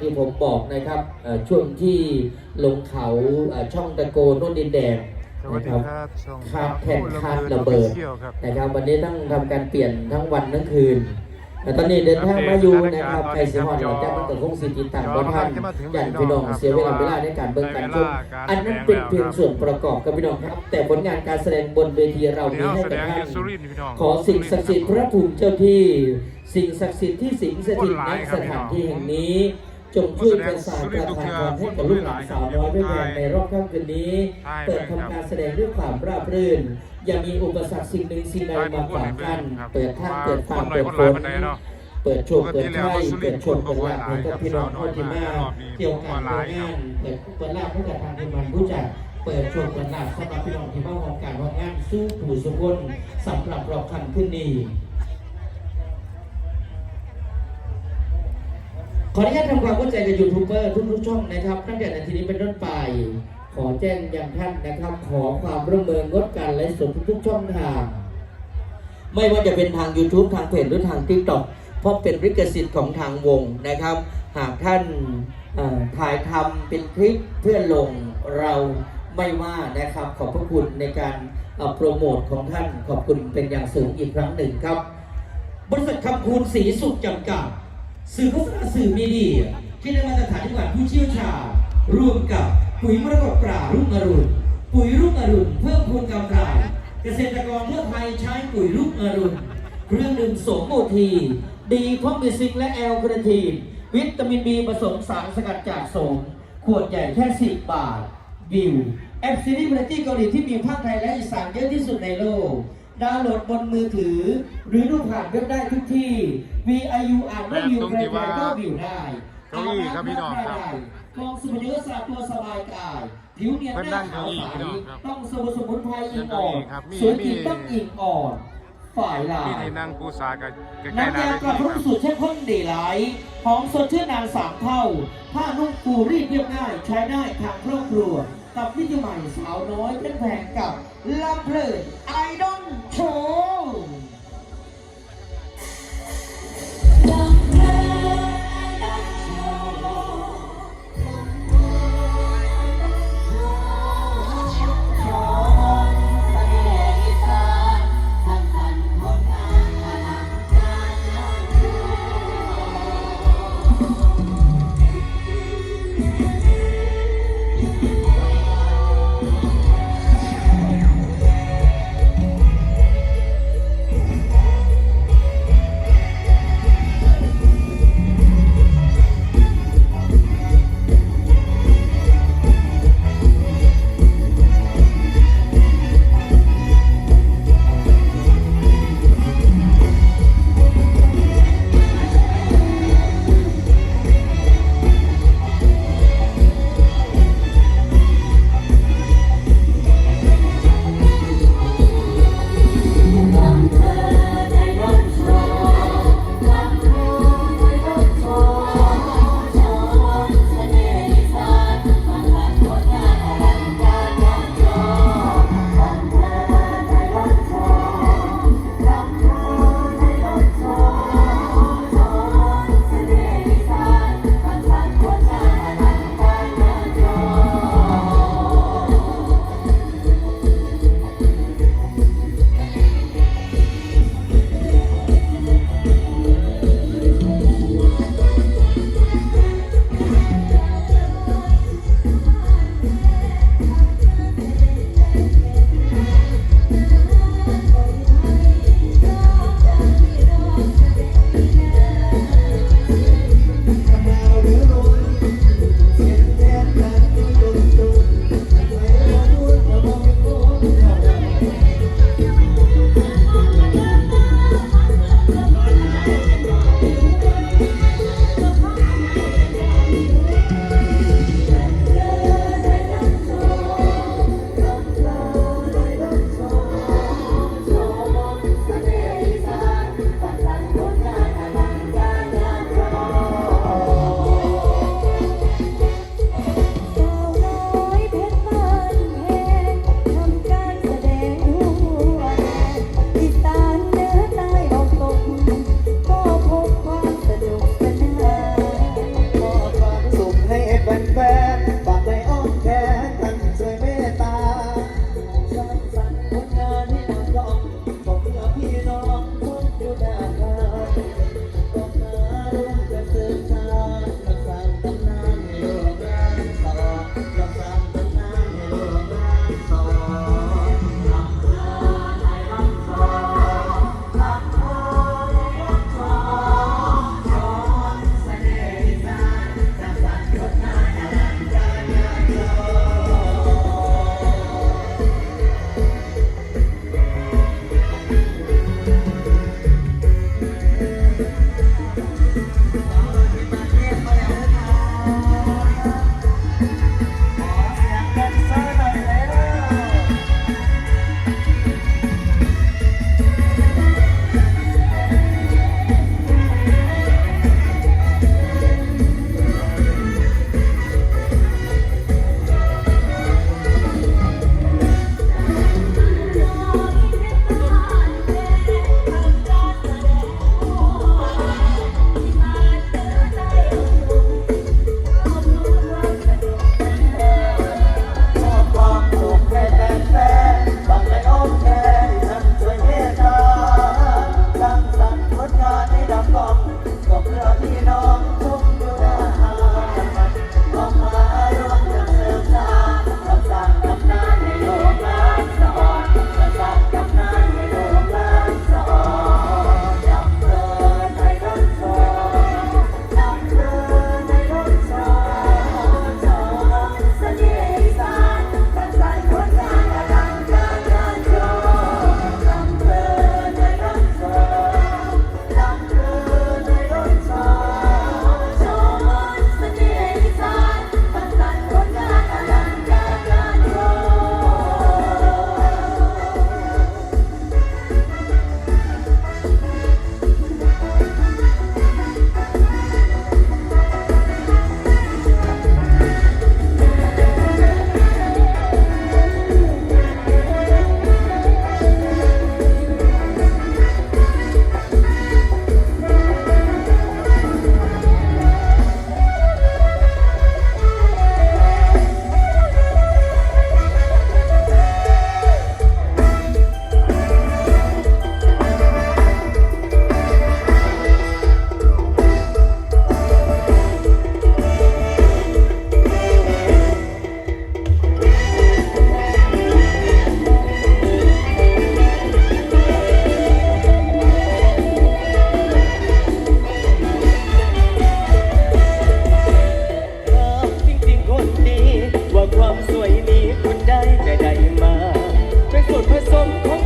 ที่ผมบอกนะครับเอ่อช่วงที่ลงเขาเอ่อช่องตะโกนโน่นดินแดงสวัสนะดีครับครับช่องคาดแผ่นคาดระเบิดเที่ยวครับนะครับวันนี้ต้องทำการเปลี่ยนทั้งวันทั้งคืนแต่ตอนนี้เดินทางมาอยู่นะครับใครเสียหอนหลังจากมันเกิดคงสิติดตามบ่ท่านอย่างพี่น้องเสียเวลาเวลาในการเบิ่งการชมอันนั้นเป็นเพียงส่วนประกอบกับพี่น้องครับ แต่ผลงานการแสดงบนเวทีเราเดี๋มียวให้แสกับดงท่ายูนซูรินทร์พี่น้องขอสิ่งศักดิ์สิทธิ์พระภูมิเจ้าที่ สิ่งศักดิ์สิทธิ์ที่สิงสถิตณสถานที่แห่งนี้ จงช่วยประสานประทานพรให้กับลูกหลานสาวน้อยด้วยกันในรอบค่ำคืนนี้ เปิดทำการแสดงด้วยความราบรื่น อย่ามีอุปสรรคสิ่งหนึ่งสิ่งใดมาขวางกั้นเปิดท่าเปิดทาเปิดฝนเปิดโชคเปิดไข่เปิดโชคเปิดลาภให้กับพี่น้องคนที่มาเกี่ยวกับโรงานเปิดเปิดลาภให้กับทางทีมงานผู้จัดเปิดโชคเปิดลาภสำหรับพี่น้องที่มาของการของงานสู้ผู้สุคนสำหรับรอบค่ำคืนนี้ ขออนุญาตทำความเข้าใจกับยูทูบเบอร์ทุกๆช่องนะครับ ตั้งแต่นาทีนี้เป็นต้นไป ขอแจ้งยังท่านนะครับ ขอความร่วมมืองดการไลฟ์สดทุกๆช่องทาง ไม่ว่าจะเป็นทาง YouTube ทางเพจหรือทาง TikTok เพราะเป็นลิขสิทธิ์ของทางวงนะครับ หากท่านถ่ายทำเป็นคลิปเพื่อลงเราไม่ว่านะครับ ขอบพระคุณในการโปรโมทของท่านขอบคุณเป็นอย่างสูงอีกครั้งหนึ่งครับ บริษัทคำคูณสีสุขจำกัด สื่อโฆษณาสื่อมีเดียที่ได้มาตรฐานจังหวัดผู้เชี่ยวชาญร่วมกับปุ๋ยมรกตปรารุ่งอรุณปุ๋ยรุ่งอรุณเพิ่มพูนกำไรเกษตรกรทั่วไทยใช้ปุ๋ยรุ่งอรุณเครื่องดื่มโสมโอที ดีพร้อมมีซิงและแอลกระทีนวิตามินบีผสมสารสกัดจากโสมขวดใหญ่แค่ 10 บาทวิวแอปซีรีส์บริตี้เกาหลีที่มีภาคไทยและอีสานเยอะที่สุดในโลก ดาวน์โหลดบนมือถือ หรือดูผ่านเว็บได้ทุกที่ VIU อ่านว่าวิวใครๆก็วิวได้เก้าอี้ครับพี่น้องครับมองสุภเยอะสะอาดตัวสบายกาย ผิวเนียนเพิ่นหนั่น้างขาวเก้าอี้ใสพี่น้องครับต้องสมุนสมุนไพรอิงอ่อนครับมีสวยจริงมีต้องอิงอ่อน ฝ่ายลานี่ยในนั่งปูซากันใกล้ๆน้ำหน้ายาเวกระทีพุ้ครับสูตรเข้มข้นดีไหลหอมสดชื่นนานสามเท่า ผ้านุ่งฟูรีดเรียบง่าย ใช้ได้ทางครอบครัว กับวิธีใหม่สาวน้อยเป็นแผงกับลำเพลินไอดอลโชว์